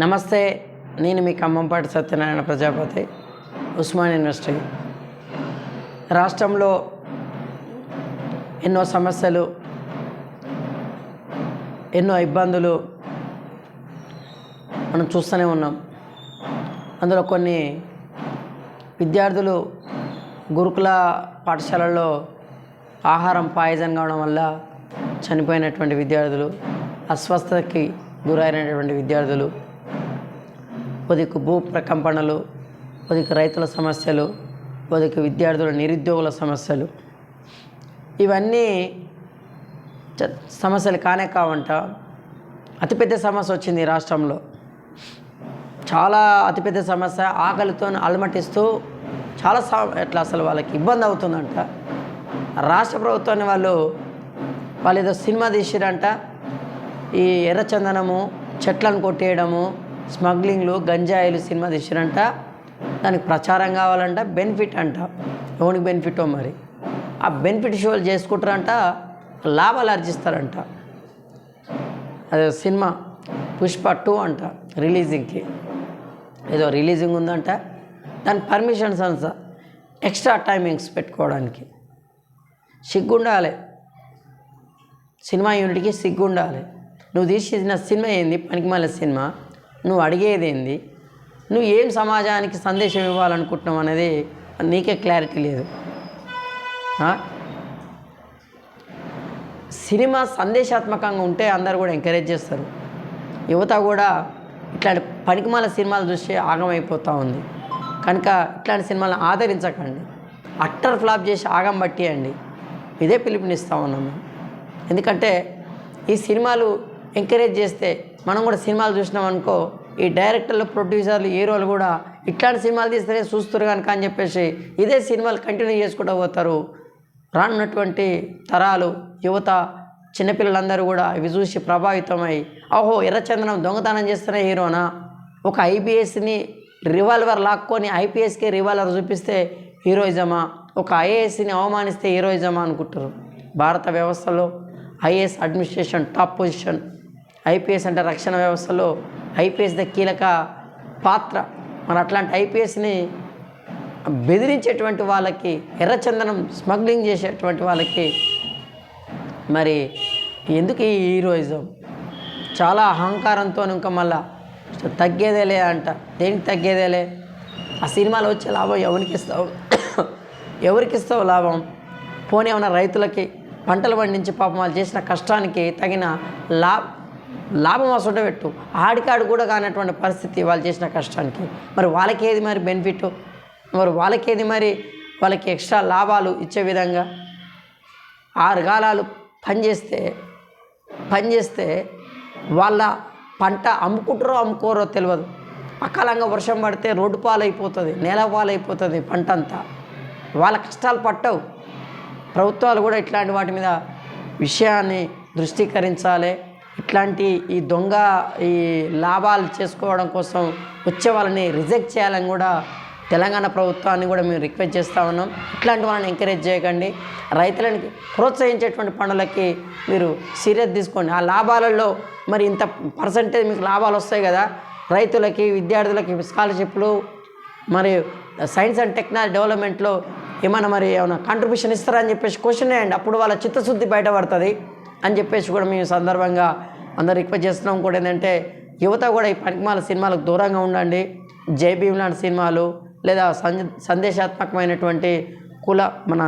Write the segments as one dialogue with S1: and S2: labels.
S1: నమస్తే నేను మీ ఖమ్మంపాటి సత్యనారాయణ ప్రజాపతి ఉస్మాన్ యూనివర్సిటీ. రాష్ట్రంలో ఎన్నో సమస్యలు ఎన్నో ఇబ్బందులు మనం చూస్తూనే ఉన్నాం. అందులో కొన్ని విద్యార్థులు గురుకుల పాఠశాలల్లో ఆహారం పాయిజన్ కావడం వల్ల చనిపోయినటువంటి విద్యార్థులు అస్వస్థతకి గురైనటువంటి విద్యార్థులు కొద్దిగా భూ ప్రకంపనలు కొద్దిగా రైతుల సమస్యలు కొద్దిగా విద్యార్థుల నిరుద్యోగుల సమస్యలు. ఇవన్నీ చ- సమస్యలు కానే కావంట. అతిపెద్ద సమస్య వచ్చింది ఈ రాష్ట్రంలో. చాలా అతిపెద్ద సమస్య ఆకలితో అలమటిస్తూ చాలా సా ఎట్లా అసలు వాళ్ళకి ఇబ్బంది అవుతుందంట. రాష్ట్ర ప్రభుత్వాన్ని వాళ్ళు వాళ్ళు ఏదో సినిమా తీసిరంట. ఈ ఎర్రచందనము చెట్లను కొట్టేయడము స్మగ్లింగ్లో గంజాయిలు సినిమా తీసిరంట దానికి ప్రచారం కావాలంట బెనిఫిట్ అంట. ఎవరికి బెనిఫిటో మరి? ఆ బెనిఫిట్ షోలు చేసుకుంటారంట లాభాలు ఆర్జిస్తారంట. అదే సినిమా పుష్ప టూ అంట రిలీజింగ్కి. ఏదో రిలీజింగ్ ఉందంట. దాని పర్మిషన్స్ అంత ఎక్స్ట్రా టైమింగ్స్ పెట్టుకోవడానికి. సిగ్గుండాలి. సినిమా యూనిట్కి సిగ్గుండాలి. నువ్వు తీసిన సినిమా ఏంది? పనికిమాల సినిమా? నువ్వు అడిగేదేంది నువ్వు ఏం సమాజానికి సందేశం ఇవ్వాలనుకుంటున్నావు అనేది నీకే క్లారిటీ లేదు. సినిమా సందేశాత్మకంగా ఉంటే అందరు కూడా ఎంకరేజ్ చేస్తారు. యువత కూడా ఇట్లాంటి పనికిమాల సినిమాలు చూసి ఆగమైపోతూ ఉంది. కనుక ఇట్లాంటి సినిమాలను ఆదరించకండి. అట్టర్ ఫ్లాప్ చేసి ఆగం పట్టియండి. ఇదే పిలుపునిస్తూ ఉన్నాం మేము. ఎందుకంటే ఈ సినిమాలు ఎంకరేజ్ చేస్తే మనం కూడా సినిమాలు చూసినాం అనుకో ఈ డైరెక్టర్లు ప్రొడ్యూసర్లు హీరోలు కూడా ఇట్లాంటి సినిమాలు తీస్తేనే చూస్తారు కనుక అని చెప్పేసి ఇదే సినిమాలు కంటిన్యూ చేసుకుంటూ పోతారు. రానున్నటువంటి తరాలు యువత చిన్నపిల్లలందరూ కూడా ఇవి చూసి ప్రభావితమై ఓహో ఎర్రచందనం దొంగతనం చేస్తున్న హీరోనా? ఒక ఐపీఎస్ని రివాల్వర్ లాక్కొని ఐపీఎస్కి రివాల్వర్ చూపిస్తే హీరోయిజమా? ఒక ఐఏఎస్ని అవమానిస్తే హీరోయిజమా అనుకుంటారు. భారత వ్యవస్థలో IAS administration top position IPS అంటే రక్షణ వ్యవస్థలో ఐపీఎస్ ద కీలక పాత్ర. మన అట్లాంటి ఐపీఎస్ని బెదిరించేటువంటి వాళ్ళకి ఎర్రచందనం స్మగ్లింగ్ చేసేటువంటి వాళ్ళకి మరి ఎందుకు ఈ హీరోయిజం? చాలా అహంకారంతో ఇంకా మళ్ళా తగ్గేదేలే అంట. దేనికి తగ్గేదేలే ఆ సినిమాలో వచ్చే లాభం ఎవరికి ఇస్తావు? ఎవరికి ఇస్తావు లాభం? పోనీ ఏమైనా రైతులకి పంటలు పండించి పాపం వాళ్ళు చేసిన కష్టానికి తగిన లా లాభం వస్తుంటే పెట్టు. ఆడికాడు కూడా కానటువంటి పరిస్థితి వాళ్ళు చేసిన కష్టానికి. మరి వాళ్ళకి ఏది మరి బెనిఫిట్ మరి వాళ్ళకేది మరి వాళ్ళకి ఎక్స్ట్రా లాభాలు ఇచ్చే విధంగా? ఆరు కాలాలు పనిచేస్తే పనిచేస్తే వాళ్ళ పంట అమ్ముకుంటారో అమ్ముకోరో తెలియదు. అకాలంగా వర్షం పడితే రోడ్డు పాలైపోతుంది నేల పాలైపోతుంది పంట అంతా. వాళ్ళ కష్టాలు పట్టవు. ప్రభుత్వాలు కూడా ఇట్లాంటి వాటి మీద విషయాన్ని దృష్టీకరించాలి. ఇట్లాంటి ఈ దొంగ ఈ లాభాలు చేసుకోవడం కోసం వచ్చే వాళ్ళని రిజెక్ట్ చేయాలని కూడా తెలంగాణ ప్రభుత్వాన్ని కూడా మేము రిక్వెస్ట్ చేస్తూ ఉన్నాం. ఇట్లాంటి వాళ్ళని ఎంకరేజ్ చేయకండి. రైతులను ప్రోత్సహించేటువంటి పనులకి మీరు సీరియస్ తీసుకోండి. ఆ లాభాలలో మరి ఇంత పర్సంటేజ్ మీకు లాభాలు వస్తాయి కదా. రైతులకి విద్యార్థులకి స్కాలర్షిప్లు మరి సైన్స్ అండ్ టెక్నాలజీ డెవలప్మెంట్లో ఏమైనా మరి ఏమైనా కాంట్రిబ్యూషన్ ఇస్తారని చెప్పేసి క్వశ్చన్ వేయండి. అప్పుడు వాళ్ళ చిత్తశుద్ధి బయటపడుతుంది అని చెప్పేసి కూడా మేము సందర్భంగా అందరు రిక్వెస్ట్ చేస్తున్నాం కూడా ఏంటంటే యువత కూడా ఈ పనికిమాల సినిమాలకు దూరంగా ఉండండి. జై భీమ్ లాంటి సినిమాలు లేదా సంద సందేశాత్మకమైనటువంటి కుల మన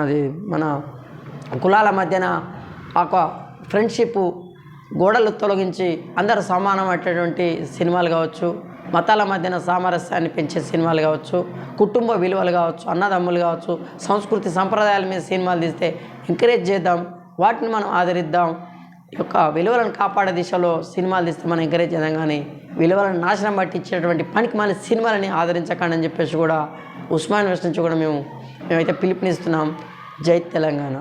S1: మన కులాల మధ్యన ఒక ఫ్రెండ్షిప్ గోడలు తొలగించి అందరూ సమానమైనటువంటి సినిమాలు కావచ్చు మతాల మధ్యన సామరస్యాన్ని పెంచే సినిమాలు కావచ్చు కుటుంబ విలువలు కావచ్చు అన్నదమ్ములు కావచ్చు సంస్కృతి సంప్రదాయాల మీద సినిమాలు తీస్తే ఎంకరేజ్ చేద్దాం వాటిని మనం ఆదరిద్దాం. యొక్క విలువలను కాపాడే దిశలో సినిమాలు తీస్తే మనం ఎంకరేజ్ చేద్దాం కానీ విలువలను నాశనం పట్టించేటువంటి పనికి మన సినిమాలని ఆదరించకండి అని చెప్పేసి కూడా ఉస్మాన్ వెస్ట్ నుంచి కూడా మేము మేమైతే పిలుపునిస్తున్నాం. జై తెలంగాణ.